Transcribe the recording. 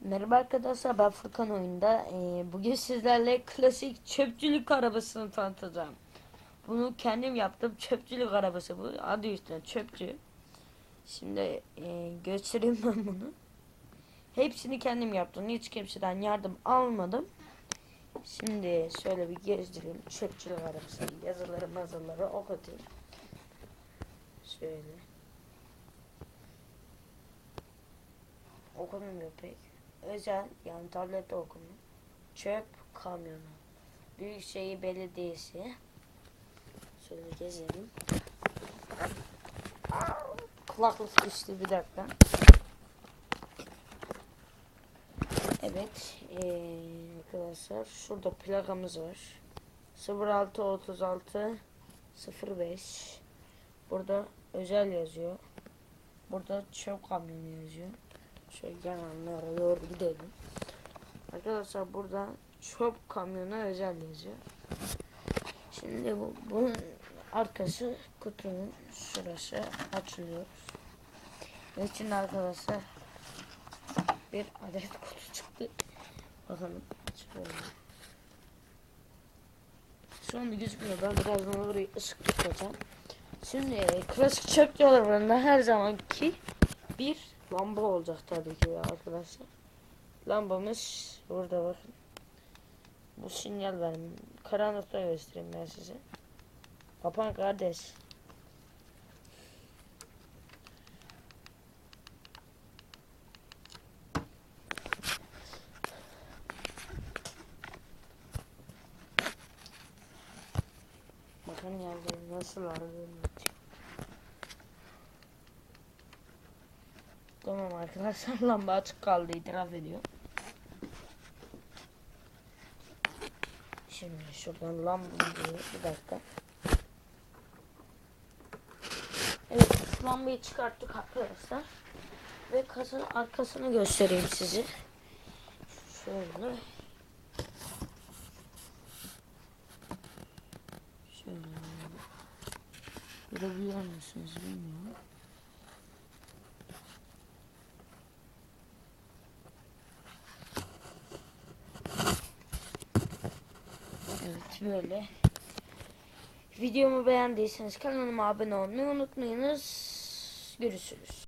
Merhaba arkadaşlar ben Furkan oyunda Ee, bugün sizlerle klasik çöpçülük arabasını tanıtacağım. Bunu kendim yaptım çöpçülük arabası bu adı üstüne çöpçü. Şimdi e, göstereyim ben bunu. Hepsini kendim yaptım hiç kimseden yardım almadım. Şimdi şöyle bir gezdireyim çöpçülük arabası yazıları mazıları okutayım. Şöyle. Okumuyor pek özel yani tablette okumuyor. Çöp kamyonu. Büyükşehir Belediyesi. Şöyle gezelim. Kulaklık düştü bir dakika. Evet ee, arkadaşlar şurada plakamız var. 0636 05 Burada özel yazıyor. Burada çöp kamyonu yazıyor. Şöyle yanlarına doğru gidelim. Arkadaşlar burada çöp kamyonu özel yazıyor. Şimdi bu, bunun arkası kutunun şurası açılıyor. İçinde arkadaşlar bir adet kutu çıktı. Bakalım şöyle. Şu anda gözükmüyor. Ben birazdan orayı ışık tutacağım. Şimdi klasik çöp yollarında her zamanki bir lamba olacak tabii ki arkadaşlar. Lambamız burada bakın. Bu sinyal verim. Karanlıkta göstereyim ben size. Kapan kardeş. Bakın geldi nasıl arıyorum. Tamam arkadaşlar lamba açık kaldı itiraf ediyor. Şimdi şuradan lambayı bir dakika. Evet lambayı çıkarttık arkadaşlar. Ve kasanın arkasını göstereyim size. Şöyle. Şöyle. Görebiliyor musunuz bilmiyorum. Evet böyle. Videomu beğendiyseniz kanalıma abone olmayı unutmayınız. Görüşürüz.